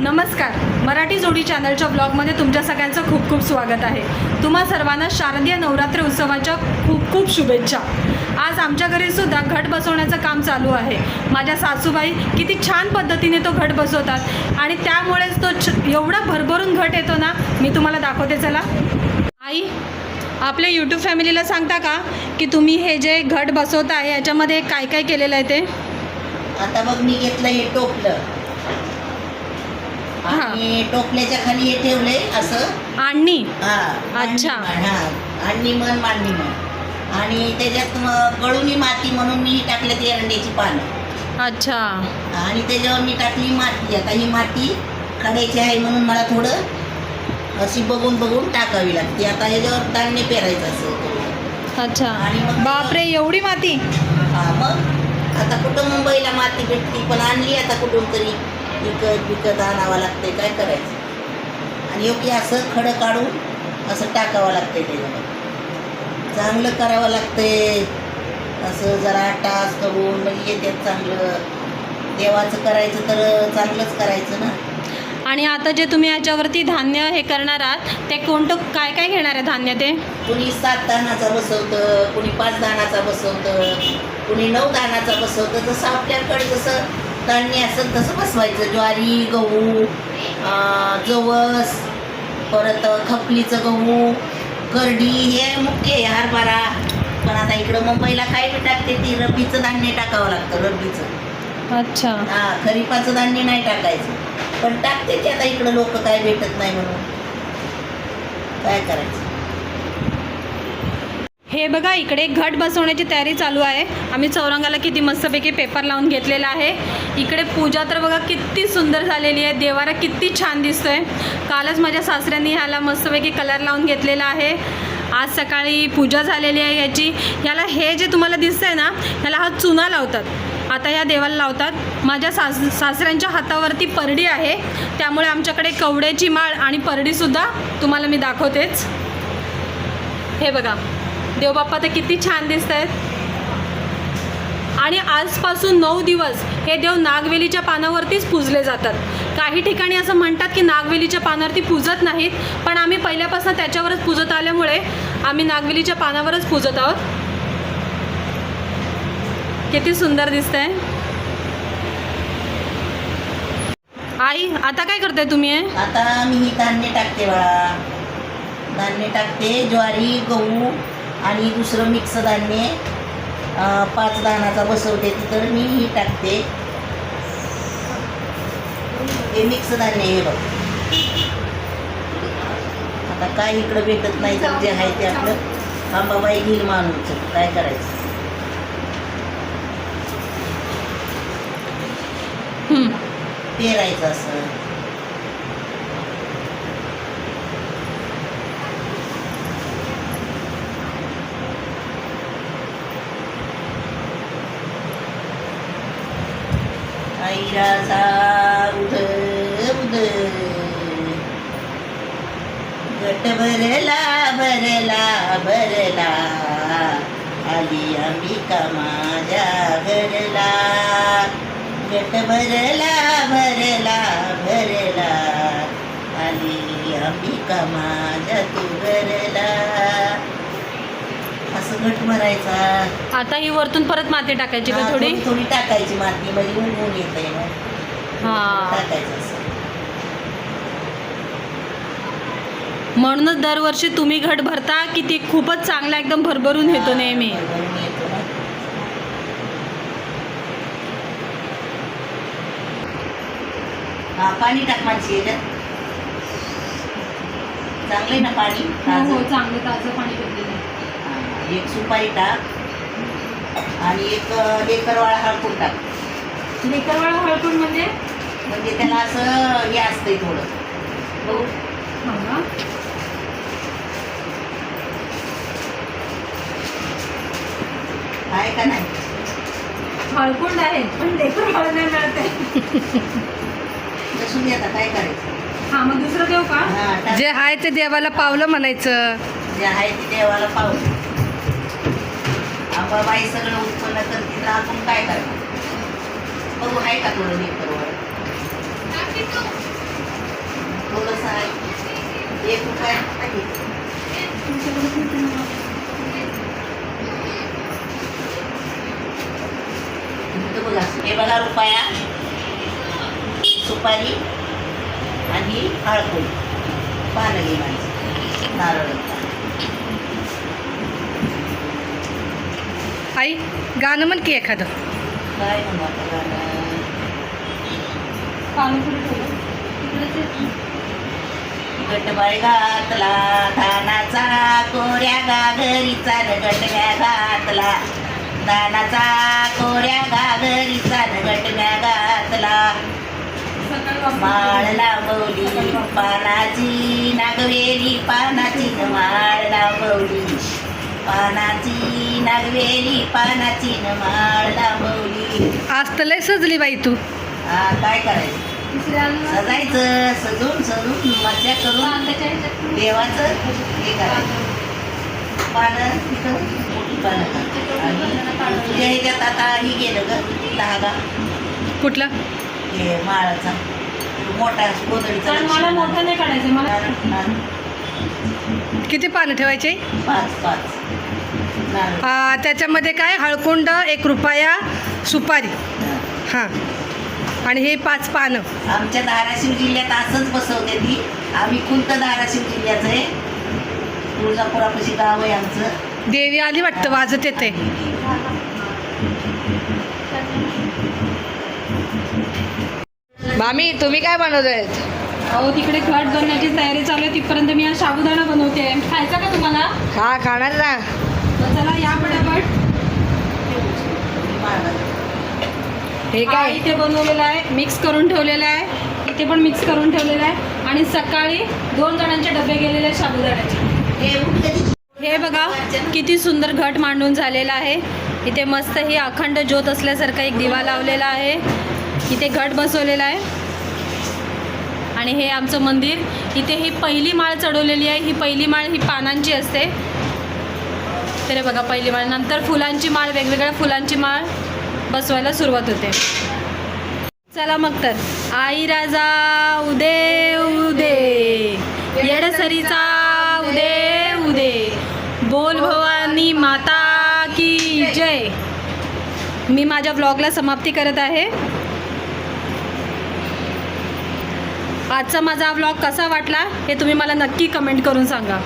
नमस्कार. मराठी जोडी चॅनलच्या ब्लॉगमध्ये तुमच्या सगळ्यांचं खूप खूप स्वागत आहे. तुम्हा सर्वांना शारदीय नवरात्र उत्सवाच्या खूप खूप शुभेच्छा. आज आमच्या घरी सुद्धा घट बसवण्याचं काम चालू आहे. माझ्या सासूबाई किती छान पद्धतीने तो घट बसवतात आणि त्यामुळेच तो छ एवढा भरभरून घट येतो ना मी तुम्हाला दाखवते चला. आई आपल्या यूट्यूब फॅमिलीला सांगता का की तुम्ही हे जे घट बसवता याच्यामध्ये काय काय केलेलं आहे ते? आता मग मी घेतलं हे टोपलं. आणि टोपल्याच्या खाली हे ठेवलंय असं. आणि हा. अच्छा. मांडणी म्हण, मांडणी म्हण. आणि त्याच्यात गळुनी माती म्हणून मी टाकले ती एरंड्याची पानं. अच्छा. आणि त्याच्यावर मी टाकली माती. आता ही माती काढायची आहे म्हणून मला थोडं अशी बघून बघून टाकावी लागते. आता ह्याच्यावर धान्य पेरायचं असं. अच्छा. आणि मग- बापरे एवढी माती? हा मग. आता कुठं मुंबईला माती भेटती पण आणली आता कुठून तरी. विकत विकत आणावं लागते काय करायचं? आणि योग्य असं खडं काढून असं टाकावं लागते त्याच्यामध्ये चांगलं करावं लागते. असं जरा टास करून मग येते चांगलं. देवाचं करायचं तर चांगलंच करायचं ना. आणि आता जे तुम्ही याच्यावरती धान्य हे करणार आहात ते कोणतं काय काय घेणार आहे धान्य ते? कुणी सात दानाचा बसवतं कुणी पाच दानाचा बसवतं कुणी नऊ दानाचा बसवतं जसं आपल्याकडे जसं धान्य असेल तसं बसवायचं. ज्वारी गहू जवस परत खपलीचं गहू करडी हे मुख्य आहे हरभरा पण आता इकडं मुंबईला काय बी टाकते ती रब्बीचं धान्य टाकावं लागतं रब्बीचं. अच्छा. हा खरीपाचं धान्य नाही टाकायचं. पण टाकते ते आता इकडं लोक काय भेटत नाही म्हणून. काय करायचं? हे बघा इकडे घट बसवण्याची तयारी चालू आहे. आम्ही चौरंगाला किती मस्तपैकी पेपर लावून घेतलेला आहे. इकडे पूजा तर बघा किती सुंदर झालेली आहे. देवारा किती छान दिसतोय. कालच माझ्या सासऱ्यांनी ह्याला मस्तपैकी कलर लावून घेतलेला आहे. आज सकाळी पूजा झालेली आहे याची. ह्याला हे जे तुम्हाला दिसतंय ना ह्याला हा चुना लावतात. आता या देवाला लावतात. माझ्या सास सासऱ्यांच्या हातावरती परडी आहे. त्यामुळे आमच्याकडे कवड्याची माळ आणि परडीसुद्धा तुम्हाला मी दाखवतेच. हे बघा. देवबाप्पा तर किती छान दिसत आहेत आणि आजपासून नऊ दिवस हे देव नागवेलीच्या पानावरतीच पूजले जातात. काही ठिकाणी असं म्हणतात की नागवेलीच्या पानावरती पूजत नाहीत पण आम्ही पहिल्यापासून त्याच्यावरच पूजत आल्यामुळे आम्ही नागवेलीच्या पानावरच पूजत आहोत. किती सुंदर दिसत आहे आई आता काय करते तुम्ही? आता मी धान्य टाकते बाळा. धान्य टाकते ज्वारी गहू आणि दुसरं मिक्स धान्य पाच दाणाचा बसवते तर मी ही टाकते. हे मिक्स धान्य हे बघ. आता काय इकडं भेटत नाही तर जे आहे ते आपलं अंबाबाई घेईल माणूस काय करायचं. पेरायचं असं. ऐराचा उद उद गट भरला भरला भरला आली अंबिका माझ्या घरला गट भरला भरला भरला आली अंबिका मा घट भरायचा आता ही वरतून परत माती टाकायची का हा, थोडी? थोडी टाकायची माती म्हणजे ऊन येत आहे हां. टाकायचं असं. म्हणूनच दरवर्षी तुम्ही घट भरता की ती खूपच चांगला एकदम भरभरून येतो नेहमी? भरभरून येतो ना. हा पाणी टाक माणशी याच्यात चांगलं आहे ना पाणी? ताजं? चांगलं ताजं पाणी घेतलेलं हा, एक सुपारी टाक आणि एक लेकरवाळा हळकून टाक. लेकरवाळा हळकून म्हणजे? म्हणजे त्याला असं हे असतंय थोडं. बघू. आहे का नाही? हळकुंड आहे पण लेकर हळ नाही मिळते नसून दे आता काय करायचं? हा मग दुसरं देऊ का. जे आहे ते देवाला पावलं म्हणायचं. जे आहे ते देवाला बाबा बाई सगळं उत्पन्न तर तिला आपण काय करणार? बघू आहे का तुला मी परवड थोडंसं एक रुपया आहे. बघा हे बघा रुपया. सुपारी आणि हळकुल पानं घे नारळ. होता आई गाणं म्हण की एखादं. गटबाळ घातला धानाचा कोऱ्या गागरीचा न गटम्या घातला. धानाचा कोऱ्या गागरीचा न गटम्या घातला. सकाळी वापरून माळ लावली पानाची नागवेली पानाची माळ लावली. पानाची नागवेली पानाची न माळ आज तर लय सजली बाई तू. हा काय करायचं? सजायचं सजून सजून मज्जा करून देवाचं हे करायचं. पानं तिथं मोठी पानं. का? आणि तुझ्या ह्याच्यात आता ही गेलं ग धागा. कुठलं? हे माळाचा. मोठा गोदडीचा मला मोठं नाही काढायचं मला किती पानं ठेवायचे? पाच पाच. त्याच्यामध्ये काय? हळकुंड एक रुपया सुपारी. हां. आणि हे पाच पानं. आमच्या धाराशिव जिल्ह्यात असंच बसवते ती. आम्ही खुंत धाराशिव जिल्ह्याचं आहे. तुळजापुरापाशी गाव आहे आमचं. देवी आली वाटतं वाजत येते. मामी तुम्ही काय बनवतोय अहो तिकडे घट बनण्याची तयारी चालू आहे. तिथपर्यंत मी आज साबुदाणा बनवते. खायचा का तुम्हाला? हा खाणार ना. तर चला या पटापट. हे काय? इथे बनवलेला आहे मिक्स करून ठेवलेला आहे. इथे पण मिक्स करून ठेवलेला आहे. आणि सकाळी दोन जणांचे डबे गेलेले आहेत साबुदाण्याचे. हे बघा किती सुंदर घट मांडून झालेला आहे. इथे मस्त ही अखंड ज्योत असल्यासारखा एक दिवा लावलेला आहे. इथे घट बसवलेला आहे. आणि हे आमचं मंदिर. इथे ही पहिली माळ चढवलेली आहे. ही पहिली माळ ही पानांची असते. तर बघा पहिली माळ. नंतर फुलांची माळ वेगवेगळ्या फुलांची माळ बसवायला सुरुवात होते. चला मग तर. आई राजा उदे उदे. येडसरीचा उदे उदे. बोल भवानी माता की जय. मी माझ्या ब्लॉगला समाप्ती करत आहे. आजचा माझा ब्लॉग कसा वाटला हे तुम्ही मला नक्की कमेंट करून सांगा.